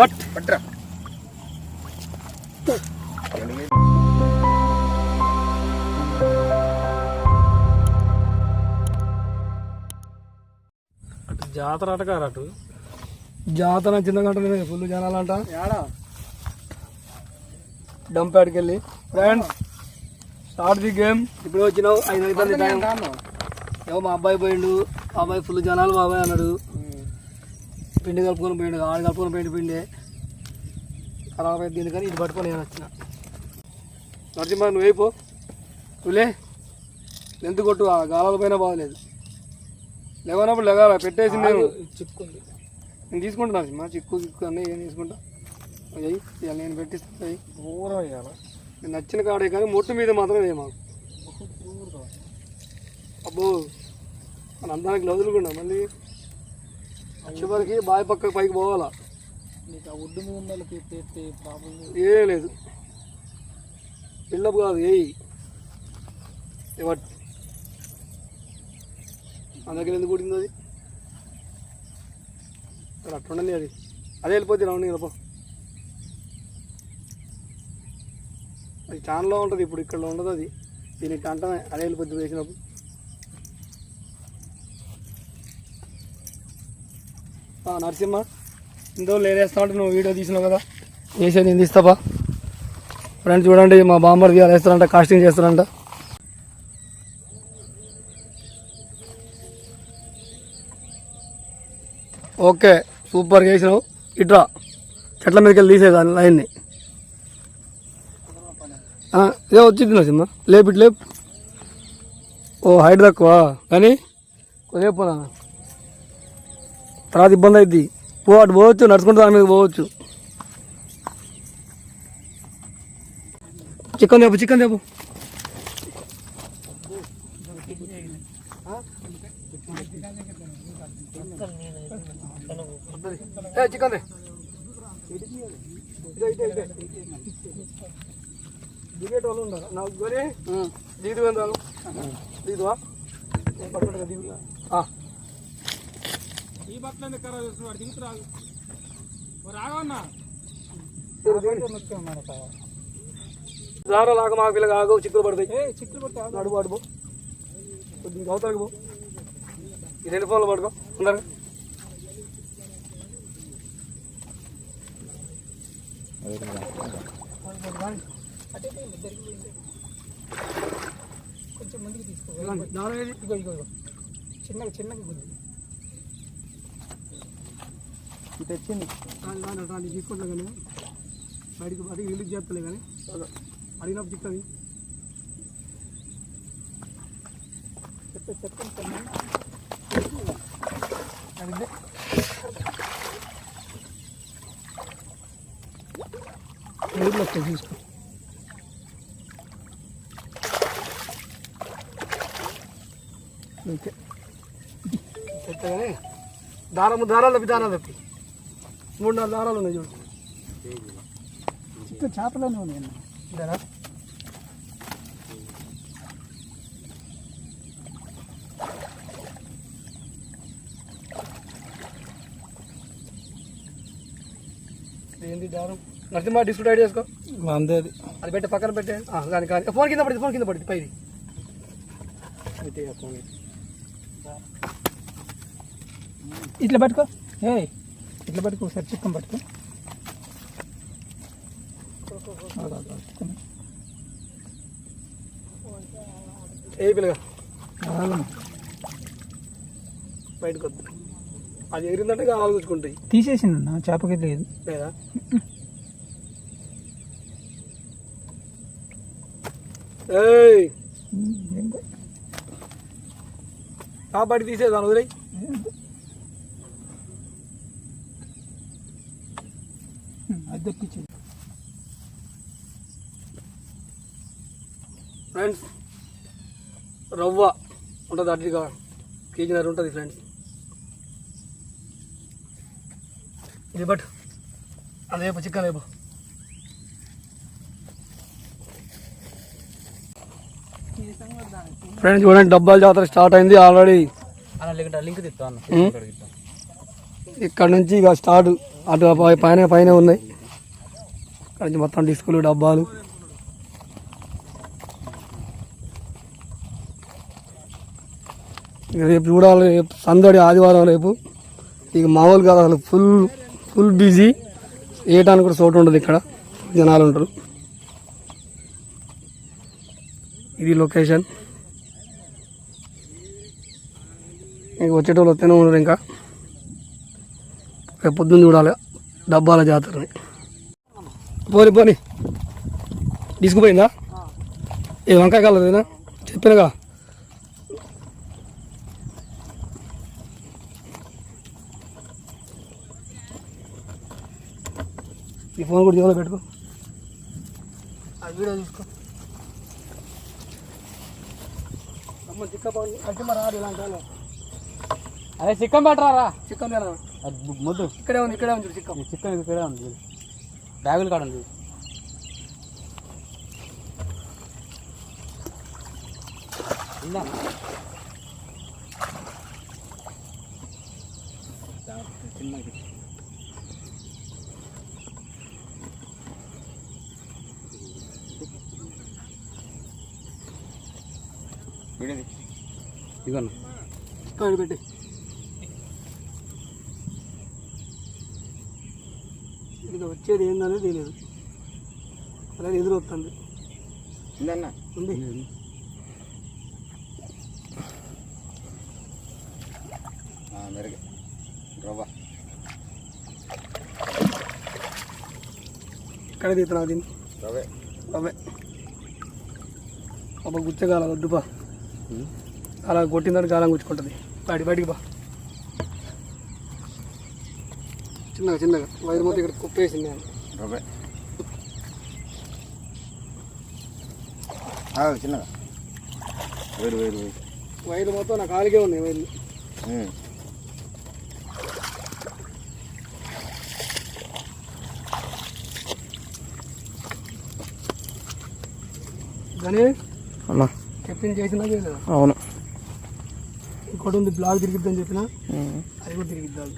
But పట్రా అటు జాతర అట కారు అటు. జాతర చిందగంట ఫుల్ జనాలంట. ఏడా డంప్ యాడ్కి వెళ్ళి ఫ్రెండ్స్ స్టార్ట్ ది గేమ్ ఇప్పుడు వచ్చినావు ఐదు అవుతుంది టైం ఏమో మా అబ్బాయి పోయిండు మా అబ్బాయి ఫుల్ జనాలు బాబాయ్ అన్నాడు. పిండి కలుపుకొని పోయిండు ఆడు కలుపుకొని పోయిండు పిండి. ఖరాబ్ అయింది కానీ ఇది పట్టుకొని నేను వచ్చిన. నరసింహ నువ్వు అయిపో నువ్వులే ఎంత కొట్టు ఆ గాలాల పైన బాగలేదు. లేవనప్పుడు లేగాల పెట్టేసి నేను చిక్కుంది. నేను తీసుకుంటా నరసింహ చిక్కు చిక్కు అన్నీ ఏం తీసుకుంటా. అయ్యి ఇవాళ నేను పెట్టిస్తాను అయ్యి. దూరం అయ్యాల నచ్చిన కాడే కానీ మొట్టు మీద మాత్రం వేయ మాకు. అబ్బో మన అందానికి గ్లౌజులు కూడా మళ్ళీ చివరికి బావి పక్క పైకి పోవాలా? నీకు ఆ ఒడ్డు మీద ఉన్న వాళ్ళకి ఎత్తే ప్రాబ్లం ఏం లేదు. బిల్డప్ కాదు ఏయి. ఎవట్? మన దగ్గర ఎందుకు కుట్టింది అది? ఇక్కడ అట్లా ఉండని అది. అదే వెళ్ళిపోతే రౌండ్ వెళ్ళిపో అది ఛానల్లో ఉంటుంది ఇప్పుడు ఇక్కడ ఉండదు అది. దీనికి అంటమే అదే వెళ్ళిపోద్ది వేసినప్పుడు. నరసింహ ఇందో లేదేస్తా ఉంటే నువ్వు వీడియో తీసినావు కదా. వేసేది నేను తీస్తావా ఫ్రెండ్స్ చూడండి మా బాంబర్ అలా వేస్తారంట కాస్టింగ్ చేస్తారంట. ఓకే సూపర్గా వేసినావు ఇట్రా చెట్ల మీదకి వెళ్ళి తీసేదాన్ని లైన్ని. ఇదే వచ్చింది నరసింహ. లేపు ఇటు లేపు. ఓ హైట్ తక్కువ కానీ రేపు పోనా తర్వాత ఇబ్బంది అవుద్ది పో అటు పోవచ్చు నడుచుకుంటూ దాని మీద పోవచ్చు. చికెన్ తెప్పు చికెన్ తెప్పు. చికెన్ దిగేట వాళ్ళు ఉండరు నాకు గొరి దిగుదు దిగుదువా పట్టుకుంటా దిగుదా ఈ బట్టలు ఎందుకు ఖరాబ్ చేస్తున్నాడు దిగుతురాదు రాగన్నా దారా లాగా మాకు పిల్లగా ఆగు చిక్కులు పడతాయి. చిక్కులు పట్టు నడుపు అడుపు కొద్దిగా అవతలకి పో. ఈ రెండు ఫోన్లు పడుకో అందరు కొంచెం ముందుకు తీసుకో. చిన్నగా చిన్నగా ఇది వచ్చింది రాని, తీసుకుంటా కానీ బయటికి బయటికి రిలీజ్ చేస్తలే కానీ అడిగినప్పుడు చిక్కది చెప్పే చెప్పండి అడిగితే నీళ్ళు వస్తాయి తీసుకో. ఓకే. చెప్తాగానే దారము దారాలు తప్పి దారాలు తప్పి మూడు నాలుగు దారాలు ఉన్నాయి చూడు. చిక్కు చేపలోనే ఉన్నాయి ఇదేనా? ఏంటి దారం? నరసింహ డిస్కౌంట్ చేసుకో. అంతే అది అది పెట్టే పక్కన పెట్టే. కానీ కానీ. ఫోన్ కింద పడింది ఫోన్ కింద పడింది పైది. అయితే ఆ ఫోన్. ఇట్లా పట్టుకో. ఏ ఇట్లా పట్టుకో ఒకసారి చిక్కం పట్టుకో. ఏ పిల్లగా. బయటకు వద్దు. అది ఎగిరిందంటే తీసేసిందన్న చేపకి లేదు. లేదా? ఏయ్! ఆ బయట తీసేదాను వదిలేయి. అది తెప్పించింది ఫ్రెండ్స్ రవ్వ ఉంటుంది అట్టిగా కేజీన్నర ఉంటుంది ఫ్రెండ్స్. ఇది బట్ అదే చికెన్ లేపు. ఫ్రెండ్స్ చూడండి డబ్బాల జాతర స్టార్ట్ అయింది ఆల్రెడీ. అన్న లింక్? ఇక్కడ నుంచి ఇక స్టార్ట్ అటు పైన పైన ఉన్నాయి. ఇక్కడ నుంచి మొత్తం డిస్కులు డబ్బాలు. ఇక రేపు చూడాలి రేపు సందడి ఆదివారం రేపు. ఇక మామూలుగా అసలు ఫుల్ ఫుల్ బిజీ వేయటానికి కూడా చోటు ఉండదు ఇక్కడ. జనాలు ఉంటారు. ఇది లొకేషన్ ఇంక వచ్చేటోళ్ళు వస్తేనే ఉండరు ఇంకా. రేపు పొద్దున్న చూడాలి డబ్బాల జాతరని. పోని పోని. తీసుకుపోయిందా ఏ వంకాయ కలదేనా చెప్పినగా. ఈ ఫోన్ కూడా జోలో పెట్టుకో. ఆ వీడియో తీసుకో. అమ్మ చిక్కపండి అంటే మరి రాడు ఇలాంటి వాళ్ళు. అదే చిక్కన్ పట్టరా చిక్కం ముద్దు. ఇక్కడే ఉంది ఇక్కడే ఉంది చిక్కం. చిక్కన్ ఇక్కడే ఉంది బ్యాగులు కాడ ఉంది? చిక్కం ఇక్కడ పెట్టి. ఇది వచ్చేది ఏందనేది తెలియదు అలాగే ఎదురు వస్తుంది. ఉంది. ఇక్కడ తీస్తున్నావు దీన్ని? అవే ఒక గుచ్చగాల వద్దుపా అలా కొట్టిందని గాలం గుచ్చుకుంటుంది. బయట బయటికి బా. చిన్నగా చిన్నగా. వైర్ మొత్తం ఇక్కడ కుప్పేసింది నేను చిన్నగా. వేరు వేరు వేరు. వైర్ మొత్తం నా కాలికే ఉన్నాయి వైర్లు. అన్నా చెప్పింది చేసినా చేయలేదు అవును. ఇంకోటి ఉంది బ్లాక్ తిరిగిద్దని చెప్పిన? అది కూడా తిరిగిద్దాం?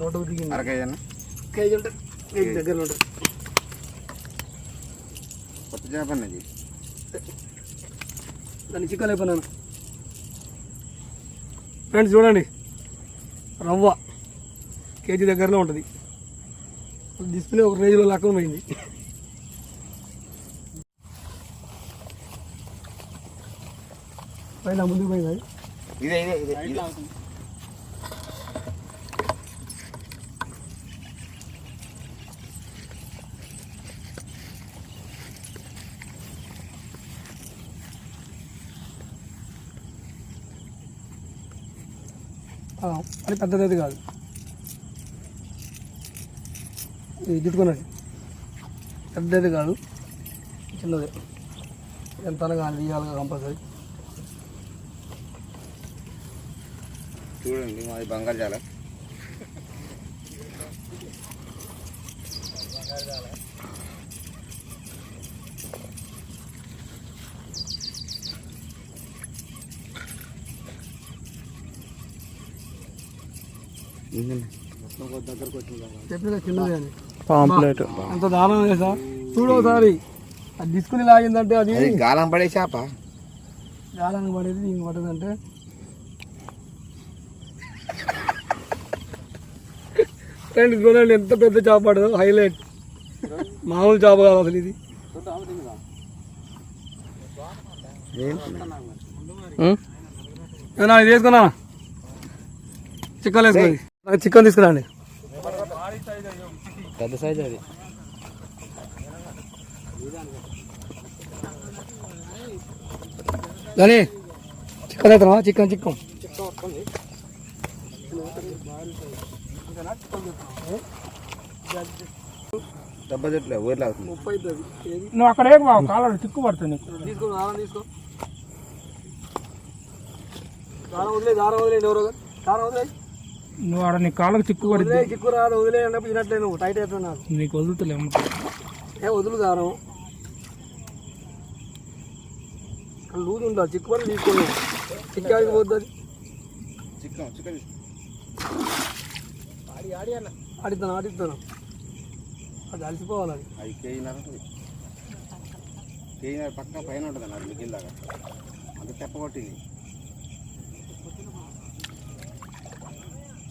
నోటు దిగింది అరకేజన్న కేజీ ఉంటుంది కేజీ ఉంటుంది కొత్త దాన్ని ఫ్రెండ్స్ చూడండి. రవ్వ కేజీ దగ్గరలో ఉంటుంది. డిస్ప్లే ఒక రేంజ్లో లెక్క పోయింది. పైన ముందుకు పోయింది? ఇదే ఇదే అది పెద్దది కాదు. ఇది చుట్టుకున్నది. పెద్దది కాదు చిన్నది. ఎంత కానీ తీయాలి కంపల్సరీ చూడండి మాది బంగారు జాల. పాంప్లెట్. అంత దారుణం చేసా చూడు ఒకసారి అది డిస్కుని లాగిందంటే అది అది గాలం పడే చేప. గాలానికి పడేది ఇంక పడదంటే. ఫ్రెండ్ చూడండి ఎంత పెద్ద చేప పడదు హైలైట్. మామూలు చేప కాదు అసలు ఇది. ఇది వేసుకున్నా చికెన్ చికెన్ తీసుకురండి. పెద్ద సైజ్ అది. కానీ చికెన్ అవుతున్నా చికెన్ చికెన్. దెబ్బ చెట్లు ఊర్లో ముప్పై నువ్వు అక్కడ ఏ కాలం చిక్కు పడుతుంది. తీసుకో దారం తీసుకో. దారం వదిలే దారం వదిలే ఎవరో దారం వదిలే. నువ్వు ఆడ నీ కాళ్ళకు చిక్కు వదిలే చిక్కు రాదు వదిలే అన్నప్పుడు తినట్లే నువ్వు టైట్ అవుతుంది నాకు. నీకు వదులుతలేము ఏ వదులు దారం లూజ్ ఉందా చిక్కు పడి తీసుకోండి. చిక్కాడికి పోతుంది చిక్కం చికెన్ ఆడిస్తాను ఆడిస్తాను అది అలసిపోవాలి అది. అది కేజీన్నర ఉంటుంది. కేజీన్నర పక్కన పైన ఉంటుంది అన్న మిగిలిన దాకా అంత తెప్ప కొట్టింది.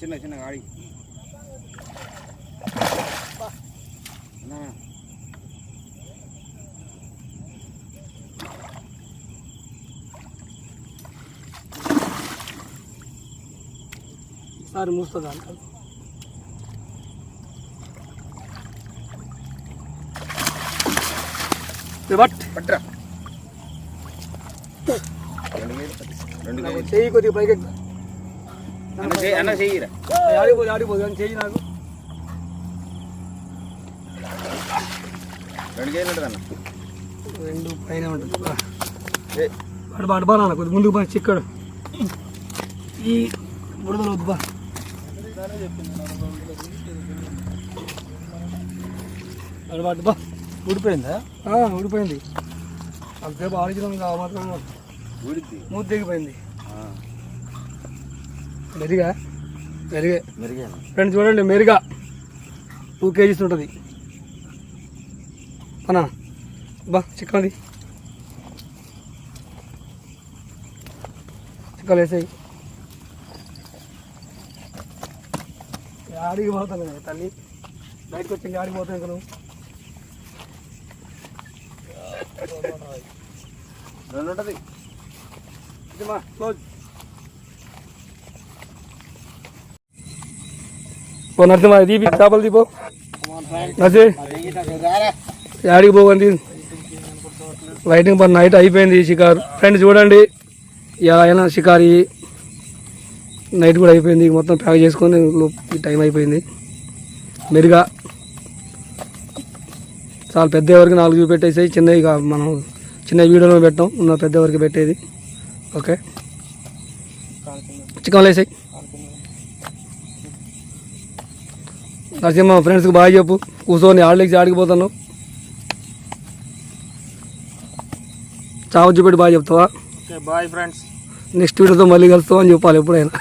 చిన్న చిన్న గాడి అన్నా, ఈసారి మూస్తుంది అంట బట్ పట్టురా రెండు కేజీలు రెండు కేజీలు చెయ్యి కొద్దిగా పైకి ఎక్కు. అన్న చెయ్యి అన్న చెయ్యిరా. ఆడిపోదు ఆడిపోదు కానీ చెయ్యి నాకు. రెండు అన్న రెండు పైన ఉంటుంది. అటు బా అటు బా నాన్న కొద్దిగా ముందుకు బా చిక్కడు. ఈ బుడదలు వద్దు బా. అటు బా అటు బా. ఊడిపోయిందా? ఊడిపోయింది. అంతసేపు ఆడించడం ఇంకా మాత్రం ఊడిద్ది. మూత దిగిపోయింది మెరుగా మెరుగే. మెరుగేనా ఫ్రెండ్స్ చూడండి మెరుగా. టూ కేజీస్ ఉంటుంది. అన్నా బా చిక్కనది చిక్కలు వేసాయి. ఆడికి పోతాను తల్లి. బయటకు వచ్చి ఆడికి పోతాను ఇంకా నువ్వు? రెండు ఉంటుంది ఇది మా క్లోజ్. ఓ నరసింహ దీపి చేపలు దీపో నసి యాడికి పోకండి లైటింగ్ పని నైట్ అయిపోయింది షికారు. ఫ్రెండ్స్ చూడండి. ఎలా అయినా షికారి నైట్ కూడా అయిపోయింది. మొత్తం ప్యాక్ చేసుకొని టైం అయిపోయింది. మెరుగా. చాలా పెద్ద ఎవరికి నాలుగు పెట్టేసాయి. చిన్నవి మనం చిన్న వీడియోలో పెట్టాం. ఉన్న పెద్ద వరకు పెట్టేది. ఓకే చికెన్ వేసాయి నరసింహ ఫ్రెండ్స్కి బాగా చెప్పు. కూర్చొని ఆడలేకి ఆడికిపోతాను చావు చూపెట్టి బాగా చెప్తావా? Bye friends. నెక్స్ట్ వీడియోతో మళ్ళీ కలుస్తావు అని చెప్పాలి ఎప్పుడైనా.